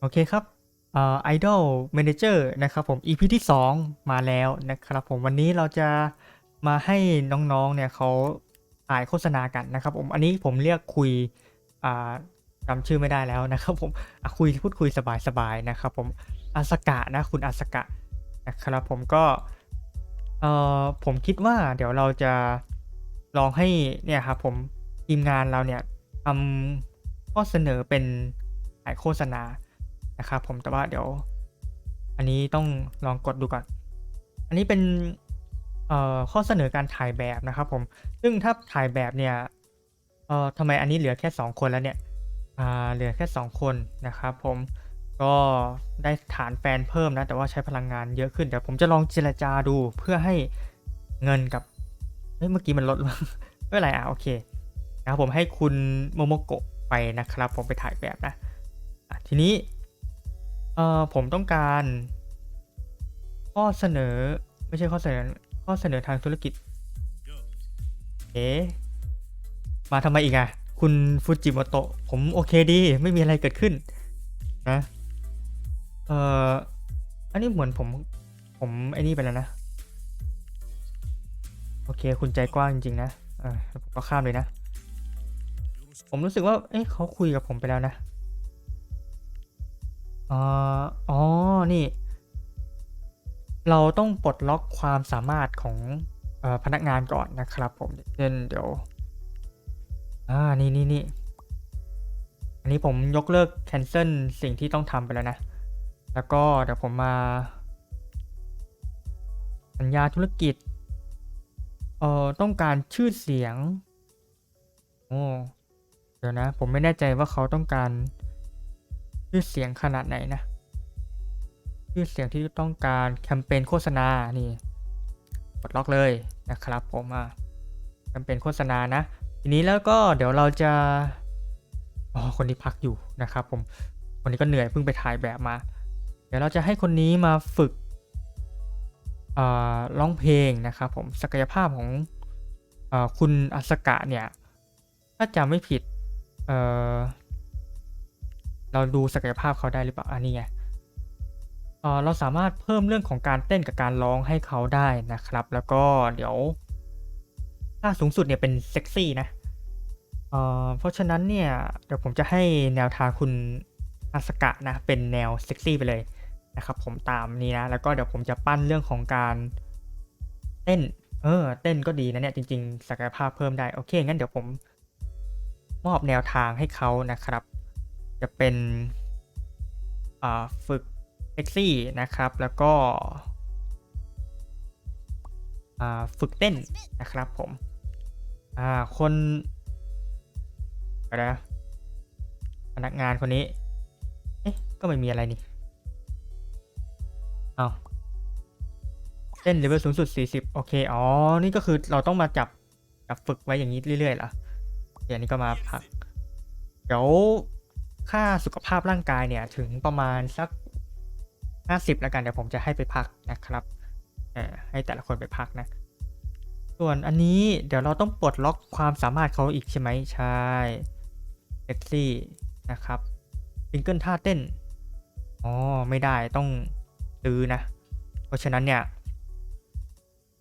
โอเคครับเอ่อ Idol Manager นะครับผม EP ที่ 2 มาแล้วนะครับผมวันนี้เราจะมาให้น้องๆเนี่ยเขาถ่ายโฆษณากันนะครับผมอันนี้ผมเรียกคุยอ่าจำชื่อไม่ได้แล้วนะครับผมคุยพูดคุยสบายๆนะครับผมอาสกะนะคุณอาสกะนะครับผมก็เอ่อผมคิดว่าเดี๋ยวเราจะลองให้เนี่ยครับผมทีมงานเราเนี่ยทำข้อเสนอเป็นถ่ายโฆษณา นะครับผมแต่ว่าเดี๋ยว อันนี้ต้องลองกดดูก่อน อันนี้เป็นข้อเสนอการถ่ายแบบนะครับผมซึ่งถ้าถ่ายแบบเนี่ยเอ่อทำไมอันนี้เหลือแค่ 2 คนแล้วเนี่ยอ่าเหลือแค่ 2 คนนะครับผมก็ได้ฐานแฟนเพิ่มนะ แต่ว่าใช้พลังงานเยอะขึ้นเดี๋ยวผมจะลองเจรจาดูเพื่อให้เงินกับเฮ้ยเมื่อกี้มันลดไม่เป็นไรอะโอเคนะครับผมให้คุณโมโมโกะไปนะครับ ผมไปถ่ายแบบนะะทีนี้ เอ่อผมต้องการ ข้อเสนอไม่ใช่ข้อเสนอข้อเสนอทางธุรกิจ เอ๊มาทำไมอีกอะคุณฟูจิโมโตะผมโอเคดี ไม่มีอะไรเกิดขึ้น นะเอ่ออันนี้เหมือนผม ผมไอ้นี่ไปแล้วนะ โอเค คุณใจกว้างจริงๆนะเออผมก็ข้ามเลยนะ ผมรู้สึกว่า เอ๊ะเขาคุยกับผมไปแล้วนะ อ๋ออ๋อ นี่ เราต้องปลดล็อกความสามารถของเออพนักงานก่อนนะครับผมเช่นเดี๋ยว อ่า นี่นี่นี่ อันนี้ผมยกเลิก cancel สิ่งที่ต้องทำไปแล้วนะ แล้วก็เดี๋ยวผมมา สัญญาธุรกิจ เอ่อ ต้องการชื่อเสียง โอ้ เดี๋ยวนะ ผมไม่แน่ใจว่าเขาต้องการ ชื่อเสียงขนาดไหนนะชื่อเสียงที่ต้องการแคมเปญโฆษณานี่กดล็อกเลยนะครับ ผมอะแคมเปญโฆษณานะ ทีนี้แล้วก็เดี๋ยวเราจะอ๋อคนนี้พักอยู่นะครับ ผมคนนี้ก็เหนื่อยเพิ่งไปถ่ายแบบมา เดี๋ยวเราจะให้คนนี้มาฝึกร้องเพลงนะครับผมศักยภาพของอคุณอัสกะเนี่ย ถ้าจำไม่ผิด เราดูศักยภาพเขาได้หรือเปล่าอันนี้ไงเราสามารถเพิ่มเรื่องของการเต้นกับการร้องให้เขาได้นะครับ แล้วก็เดี๋ยวถ้าสูงสุดเนี่ยเป็นเซ็กซี่นะเเพราะฉะนั้นเนี่ยเดี๋ยวผมจะให้แนวทางคุณอาสกะนะเป็นแนวเซ็กซี่ไปเลยนะครับผมตามนี้นะ แล้วก็เดี๋ยวผมจะปั้นเรื่องของการเต้น เออ เต้นก็ดีนะเนี่ยจริง ๆ ศักยภาพเพิ่มได้ โอเค งั้นเดี๋ยวผมมอบแนวทางให้เขานะครับ จะเป็นฝึกเซ็กซี่นะครับ แล้วก็ฝึกเต้นนะครับผมคนอะไรนะพนักงานคนนี้ เอ๊ะ ก็ไม่มีอะไรนี่ เอาเต้นเลเวลสูงสุด 40 โอเค อ๋อ นี่ก็คือเราต้องมาจับจับฝึกไว้อย่างนี้เรื่อยๆเหรอเดี๋ยวนี้ก็มาพัก เดี๋ยว ค่าสุขภาพร่างกายเนี่ยถึงประมาณสัก 50 แล้วกัน เดี๋ยวผมจะให้ไปพักนะครับเออให้แต่ละคนไปพักนะ ส่วนอันนี้เดี๋ยวเราต้องปลดล็อกความสามารถเขาอีกใช่ไหมใช่เซ็กซี่นะครับซิงเกิลท่าเต้น อ๋อ ไม่ได้ต้องซื้อนะ เพราะฉะนั้นเนี่ย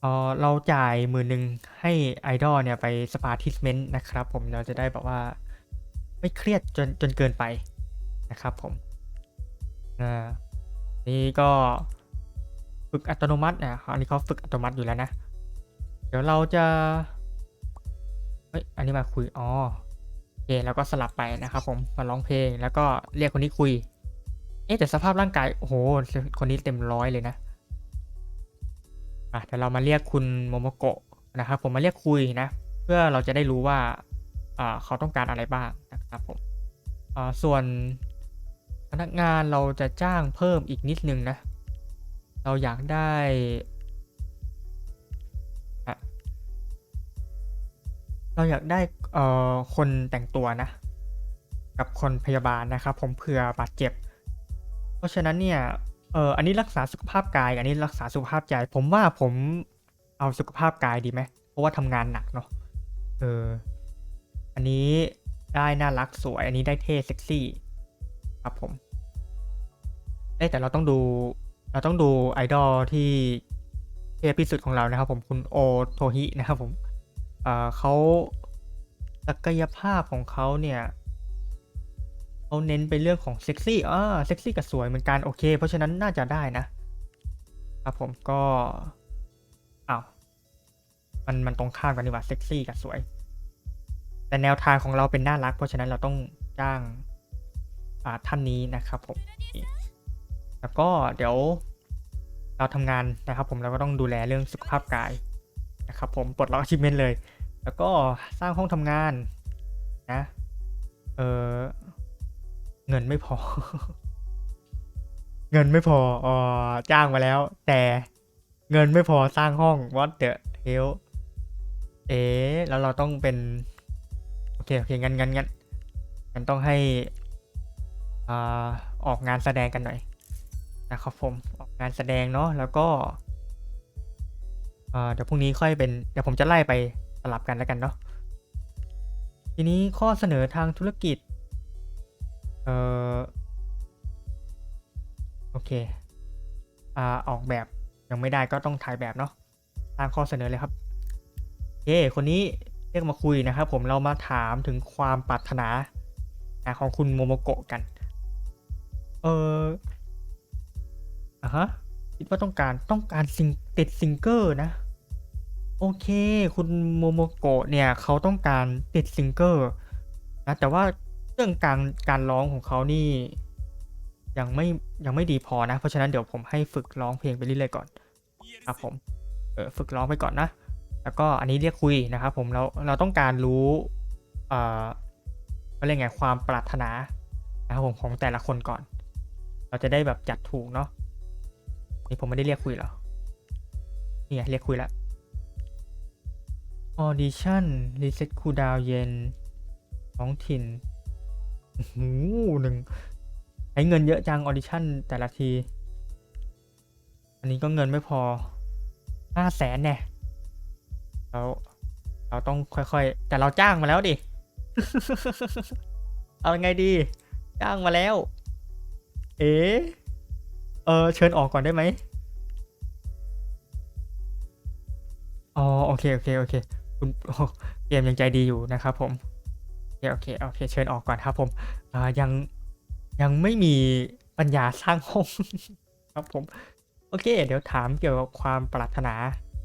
เออเราจ่ายหมื่นหนึ่งให้ไอดอลเนี่ยไปสปาทิสเมนต์นะครับ ผมเราจะได้แบบว่า ไม่เครียดจนจนเกินไปนะครับผมอ่านี่ก็ฝึกอัตโนมัตินะอันนี้เขาฝึกอัตโนมัติอยู่แล้วนะ เดี๋ยวเราจะเฮ้ยอันนี้มาคุยอ๋อโอเคแล้วก็สลับไปนะครับผมมาร้องเพลงแล้วก็เรียกคนนี้คุย เอ๊ะแต่สภาพร่างกายโอ้โหคนนี้เต็มร้อยเลยนะอะเดี๋ยวเรามาเรียกคุณโมโมโกะนะครับผมมาเรียกคุยนะ เพื่อเราจะได้รู้ว่า เขาต้องการอะไรบ้างนะครับผมส่วนพนักงานเราจะจ้างเพิ่มอีกนิดนึงนะ เราอยากได้เราอยากได้คนแต่งตัวนะ กับคนพยาบาลนะครับ ผมเผื่อบาดเจ็บ เพราะฉะนั้นเนี่ยเอออันนี้รักษาสุขภาพกาย อันนี้รักษาสุขภาพใจ ผมว่าผมเอาสุขภาพกายดีไหมเพราะว่าทำงานหนักเนาะเออ อันนี้ได้น่ารักสวย อันนี้ได้เท่เซ็กซี่ครับผมเอ้แต่เราต้องดู เราต้องดูไอดอลที่เทพที่สุดของเรานะครับผมคุณโอโทฮินะครับผมเอ่อเขาศักยภาพของเขาเนี่ยเขาเน้นไปเรื่องของเซ็กซี่อ่าเซ็กซี่กับสวยเหมือนกันโอเค เพราะฉะนั้นน่าจะได้นะครับผมก็อ้าวมันมันตรงข้ามกันดีกว่าเซ็กซี่กับสวย แต่แนวทางของเราเป็นน่ารัก เพราะฉะนั้นเราต้องจ้างาท่านนี้นะครับผมแล้วก็เดี๋ยวเราทำงานนะครับ ผมเราก็ต้องดูแลเรื่องสุขภาพกายนะครับ ผมปลดล็อกอาชีพเมนเลย แล้วก็สร้างห้องทำงานนะเออเงินไม่พอ เงินไม่พอเออจ้างมาแล้ว แต่เงินไม่พอสร้างห้อง what the hell เอ๊แล้วเราต้องเป็น เคโอเคงั้นงั้นงั้นงั้นต้องให้อ่าออกงานแสดงกันหน่อยนะครับผมออกงานแสดงเนาะแล้วก็เอ่อเดี๋ยวพรุ่งนี้ค่อยเป็นเดี๋ยวผมจะไล่ไปสลับกันแล้วกันเนาะทีนี้ข้อเสนอทางธุรกิจเอ่อโอเคอ่าออกแบบยังไม่ได้ก็ต้องถ่ายแบบเนาะตามข้อเสนอเลยครับโอคนนี้ เรียกมาคุยนะครับ ผมเรามาถามถึงความปรารถนาของคุณโมโมโกะกัน เอออะฮะคิดว่าต้องการต้องการซิงติดซิงเกอร์นะ โอเค คุณโมโมโกะเนี่ยเขาต้องการติดซิงเกอร์นะแต่ว่าเรื่องการการร้องของเขานี่ยังไม่ยังไม่ดีพอนะ เพราะฉะนั้นเดี๋ยวผมให้ฝึกร้องเพลงไปเรื่อยๆก่อน ครับผม เออฝึกร้องไปก่อนนะ แล้วก็อันนี้เรียกคุยนะครับผมเราเราต้องการรู้เอ่อเขาเรียกไงความปรารถนานะครับผมของแต่ละคนก่อน เราจะได้แบบจัดถูกเนาะนี่ผมไม่ได้เรียกคุยหรอนี่ไงเรียกคุยแล้ว audition reset cooldown เย็นท้องถิ่นโอ้โหหนึ่งใช้เงินเยอะจัง audition แต่ละที อันนี้ก็เงินไม่พอห้าแสนแน่ เราเราต้องค่อยๆ แต่เราจ้างมาแล้วดิ เอาไงดี จ้างมาแล้ว เอ๊ะเออเชิญออกก่อนได้ไหมอ๋อโอเคโอเคโอเคคุณโอ้เกมยังใจดีอยู่นะครับผมโอเคโอเคโอเค เชิญออกก่อนครับผมอ่ายังยังไม่มีปัญญาสร้างห้องครับผม โอเค เดี๋ยวถามเกี่ยวกับความปรารถนา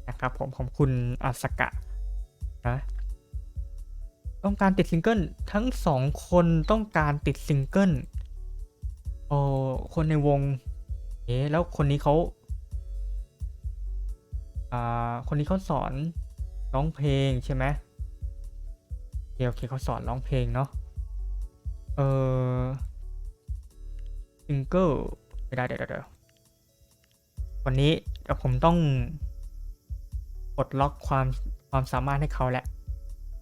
นะครับผมของคุณอาสกะนะต้องการติดซิงเกิลทั้งสองคนต้องการติดซิงเกิลโอ้คนในวง เอ๊แล้วคนนี้เขาอ่าคนนี้เขาสอนร้องเพลงใช่ไหมโอเคโอเคเขาสอนร้องเพลงเนาะเออซิงเกิลไม่ได้เดี๋ยวเดี๋ยวเดี๋ยววันนี้เดี๋ยวผมต้อง ปลดล็อกความความสามารถให้เขาแหละ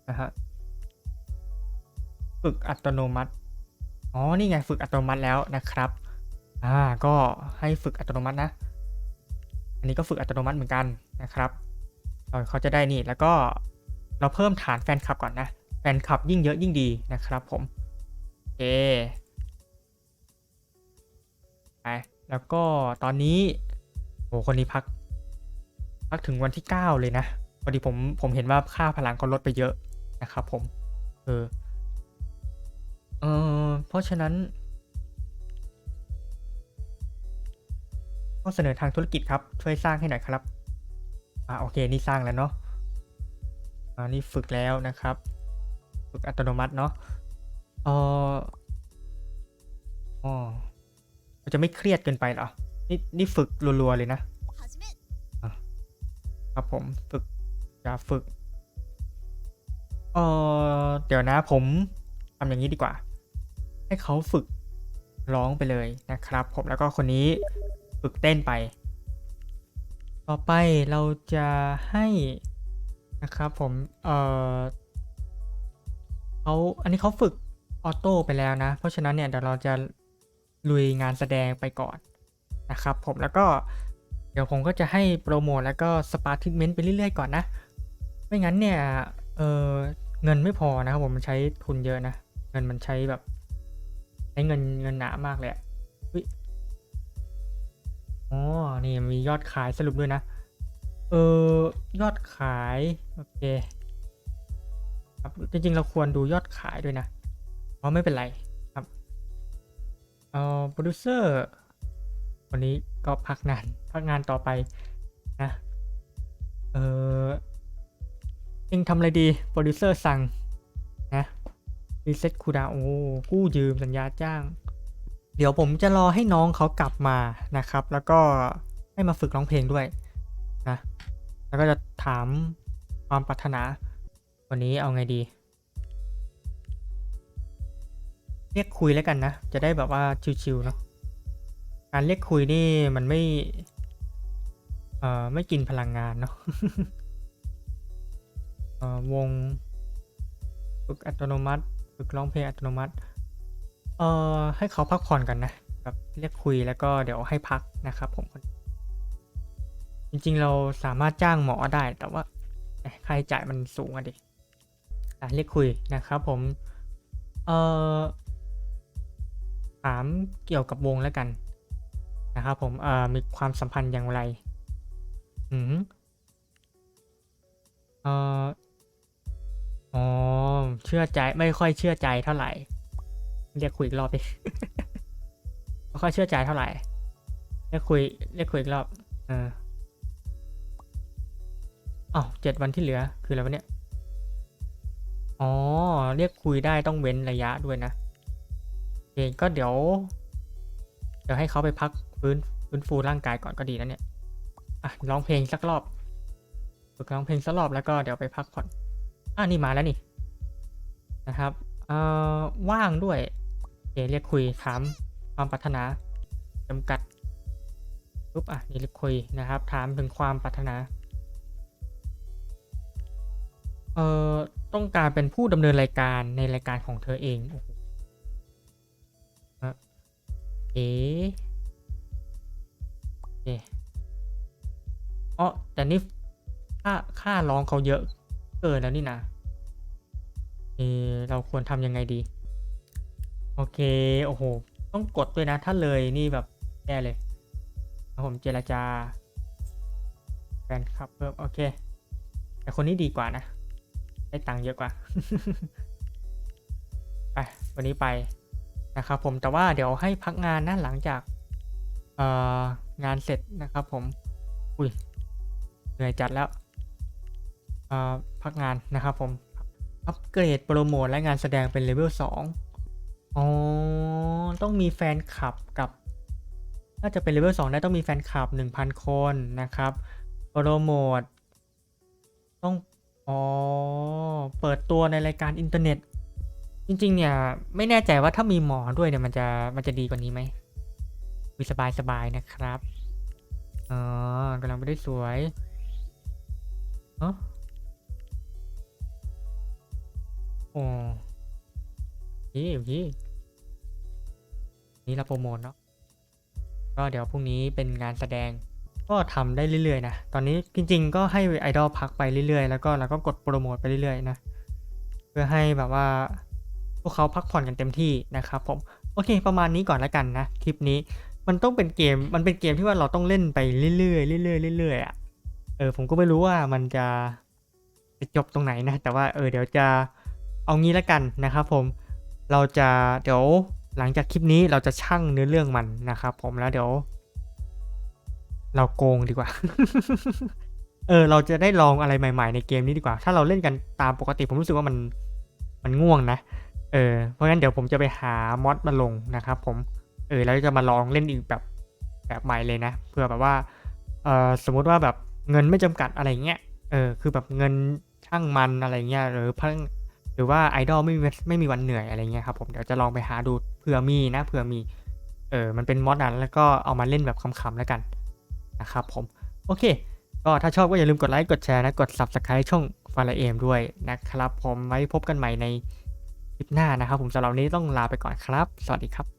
นะฮะฝึกอัตโนมัติ อ๋อ นี่ไงฝึกอัตโนมัติแล้วนะครับ อ่า ก็ให้ฝึกอัตโนมัตินะ อันนี้ก็ฝึกอัตโนมัติเหมือนกันนะครับ เราเขาจะได้นี่ แล้วก็เราเพิ่มฐานแฟนคลับก่อนนะ แฟนคลับยิ่งเยอะยิ่งดีนะครับผมโอเคไปแล้วก็ตอนนี้โอ้คนนี้พัก พักถึงวันที่ 9 เลยนะพอดีผมผมเห็นว่าค่าพลังเขาลดไปเยอะนะครับผม เออเออเพราะฉะนั้นข้อเสนอทางธุรกิจครับ ช่วยสร้างให้หน่อยครับ อ่าโอเคนี่สร้างแล้วเนาะอ่านี่ฝึกแล้วนะครับ ฝึกอัตโนมัติเนาะเอออ๋อจะไม่เครียดเกินไปเหรอนี่นี่ฝึกรัวๆเลยนะ ครับผมฝึกจะฝึกเออเดี๋ยวนะผมทำอย่างนี้ดีกว่า ให้เขาฝึกร้องไปเลยนะครับ ผมแล้วก็คนนี้ฝึกเต้นไป ต่อไปเราจะให้นะครับผมเออเขาอันนี้เขาฝึกออโต้ไปแล้วนะ เพราะฉะนั้นเนี่ยเดี๋ยวเราจะลุยงานแสดงไปก่อนนะครับ ผมแล้วก็ ดี๋ยวผมก็จะให้โปรโมทแล้วก็สปาร์ทิเมนต์ไปเรื่อยๆก่อนนะ ไม่งั้นเนี่ย เออเงินไม่พอนะครับผมมันใช้ทุนเยอะนะ เงินมันใช้แบบใช้เงินเงินหนามากเลยอะอุ๊ยอ๋อนี่มียอดขายสรุปด้วยนะ เออยอดขาย โอเค ครับจริง ๆ เราควรดูยอดขายด้วยนะเพราะไม่เป็นไรครับเอ่อโปรดิวเซอร์ วันนี้ก็พักงานพักงานต่อไปนะเออเองทำอะไรดีโปรดิวเซอร์สั่งนะรีเซ็ตคูดาโอ้กู้ยืมสัญญาจ้าง เดี๋ยวผมจะรอให้น้องเขากลับมานะครับ แล้วก็ให้มาฝึกร้องเพลงด้วยนะแล้วก็จะถามความปรารถนา วันนี้เอาไงดี เรียกคุยแล้วกันนะ จะได้แบบว่าชิวๆเนาะ การเรียกคุยนี่มันไม่ เอ่อ ไม่กินพลังงานเนาะเอ่อวงฝึกอัตโนมัติฝึกร้องเพลงอัตโนมัติ เอ่อ ให้เขาพักผ่อนกันนะแบบเรียกคุยแล้วก็เดี๋ยวให้พักนะครับผม จริงๆเราสามารถจ้างหมอได้แต่ว่าค่าใช้จ่ายมันสูงอะดิเรียกคุยนะครับผม เอ่อถามเกี่ยวกับวงแล้วกัน นะครับผมเอ่อมีความสัมพันธ์อย่างไรอืมเอ่ออ๋อเชื่อใจไม่ค่อยเชื่อใจเท่าไหร่ เรียกคุยอีกรอบดิไม่ค่อยเชื่อใจเท่าไหร่เรียกคุยเรียกคุยอีกรอบเอออ้าวเจ็ดวันที่เหลือคืออะไรวะเนี่ยอ๋อเรียกคุยได้ต้องเว้นระยะด้วยนะโอเคก็เดี๋ยว เดี๋ยวให้เขาไปพัก ฟื้นฟื้นฟูร่างกายก่อนก็ดีนะเนี่ย อะร้องเพลงสักรอบฝึกร้องเพลงสักรอบแล้วก็เดี๋ยวไปพักผ่อน อะนี่มาแล้วนี่ นะครับ เอ่อ ว่างด้วยโอเคเรียกคุยถามความปรารถนาจำกัดปุ๊บอะนี่เรียกคุยนะครับ ถามถึงความปรารถนา เอ่อ ต้องการเป็นผู้ดำเนินรายการในรายการของเธอเอง โอ้โหอะเอ๋ เอ๋อ๋อแต่นี่ค่าค่าร้องเขาเยอะเกินแล้วนี่นะเออเราควรทำยังไงดี โอเค โอ้โห ต้องกดด้วยนะ ถ้าเลยนี่แบบแย่เลยครับผมเจรจาแฟนคลับเพิ่มโอเค แต่คนนี้ดีกว่านะ ได้ตังค์เยอะกว่าไปวันนี้ไปนะครับผมแต่ว่าเดี๋ยวให้พักงานนะหลังจาก เอ่อ งานเสร็จนะครับผม อุ้ยเหนื่อยจัดแล้วพักงานนะครับผม อัปเกรดโปรโมทและงานแสดงเป็นเลเวล2อ๋อ ต้องมีแฟนคลับกับ ถ้าจะเป็นเลเวล2ได้ต้องมีแฟนคลับ1,000คนนะครับ โปรโมท ต้อง อ๋อ เปิดตัวในรายการอินเทอร์เน็ต จริง ๆ เนี่ย ไม่แน่ใจว่าถ้ามีหมอด้วยเนี่ยมันจะมันจะดีกว่านี้ไหม วิสบายสบายนะครับ อ๋อกำลังไปได้สวยเอ้ออ๋อยี่ยี่นี่เราโปรโมทเนาะ ก็เดี๋ยวพรุ่งนี้เป็นงานแสดง ก็ทำได้เรื่อยๆนะ ตอนนี้จริง ๆ ก็ให้ไอดอลพักไปเรื่อยๆ แล้วก็เราก็กดโปรโมทไปเรื่อยๆนะ เพื่อให้แบบว่าพวกเขาพักผ่อนกันเต็มที่นะครับผม โอเค ประมาณนี้ก่อนแล้วกันนะ คลิปนี้ มันต้องเป็นเกม มันเป็นเกมที่ว่าเราต้องเล่นไปเรื่อยๆเรื่อยๆเรื่อยๆอะ เออผมก็ไม่รู้ว่ามันจะจะจบตรงไหนนะ แต่ว่าเออเดี๋ยวจะเอางี้แล้วกันนะครับผม เราจะเดี๋ยวหลังจากคลิปนี้เราจะชั่งเนื้อเรื่องมันนะครับผมแล้วเดี๋ยว เราโกงดีกว่า เออ เราจะได้ลองอะไรใหม่ ๆ ในเกมนี้ดีกว่า ถ้าเราเล่นกันตามปกติผมรู้สึกว่ามันมันง่วงนะ เออ เพราะงั้นเดี๋ยวผมจะไปหามอดมาลงนะครับผม เออแล้วจะมาลองเล่นอีกแบบแบบใหม่เลยนะเพื่อแบบว่าเออสมมุติว่าแบบเงินไม่จำกัดอะไรเงี้ยเออคือแบบเงินช่างมันอะไรเงี้ยหรือเพิ่งหรือว่าไอดอลไม่มีไม่มีวันเหนื่อยอะไรเงี้ยครับผมเดี๋ยวจะลองไปหาดูเผื่อมีนะเผื่อมีเออมันเป็นมอดนั้นแล้วก็เอามาเล่นแบบขำๆแล้วกันนะครับผมโอเค ก็ถ้าชอบก็อย่าลืมกดไลค์กดแชร์นะกด Subscribe ช่องฟาราเอมด้วยนะครับผมไว้พบกันใหม่ในคลิปหน้านะครับผมสำหรับนี้ต้องลาไปก่อนครับ สวัสดีครับ